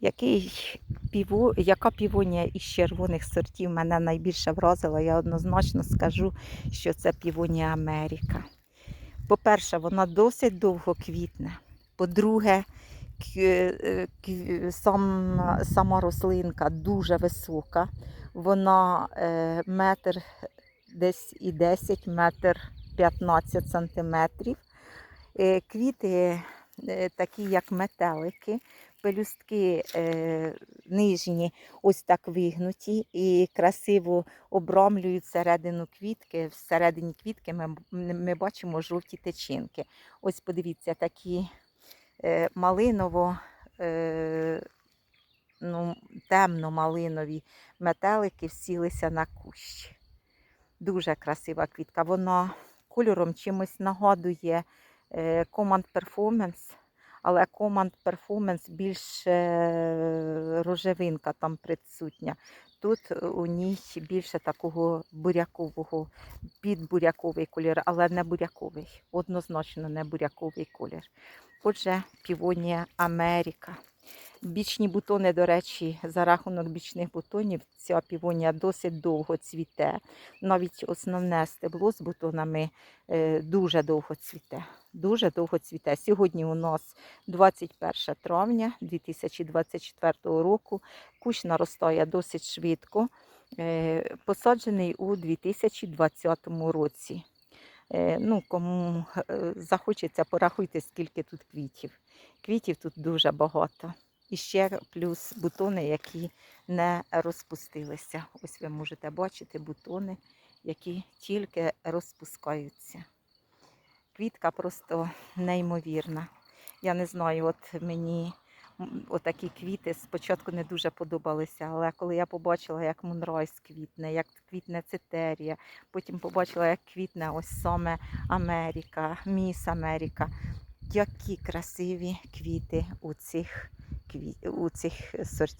Який піво, яка півонія із червоних сортів мене найбільше вразила, я однозначно скажу, що це півонія Америка. По-перше, вона досить довго квітне. По-друге, е, сам, сама рослинка дуже висока. Вона е, метр десь і 10, метр 15 сантиметрів. Е, Квіти такі, як метелики, пелюстки е, нижні ось так вигнуті і красиво обрамлюють середину квітки. Всередині квітки ми, ми бачимо жовті течінки. Ось подивіться, такі е, малиново, е, ну, темно-малинові метелики всілися на кущ. Дуже красива квітка. Вона кольором чимось нагадує е, Command Performance, але Command Performance більш е, рожевинка там присутня. Тут у ній більше такого бурякового, підбуряковий колір, але не буряковий. Однозначно не буряковий колір. Отже, півонія Америка. Бічні бутони, до речі, за рахунок бічних бутонів, ця півонія досить довго цвіте. Навіть основне стебло з бутонами е, дуже довго цвіте. Дуже довго цвіте. Сьогодні у нас 21 травня 2024 року. Кущ наростає досить швидко. Е, Посаджений у 2020 році. Е, Ну, кому е, захочеться, порахуйте, скільки тут квітів. Квітів тут дуже багато. І ще плюс бутони, які не розпустилися. Ось ви можете бачити бутони, які тільки розпускаються. Квітка просто неймовірна. Я не знаю, от мені отакі квіти спочатку не дуже подобалися, але коли я побачила, як Мунрайс квітне, як квітне цитерія, потім побачила, як квітне ось саме Америка, Міс Америка. Які красиві квіти у цих, у цих сортів.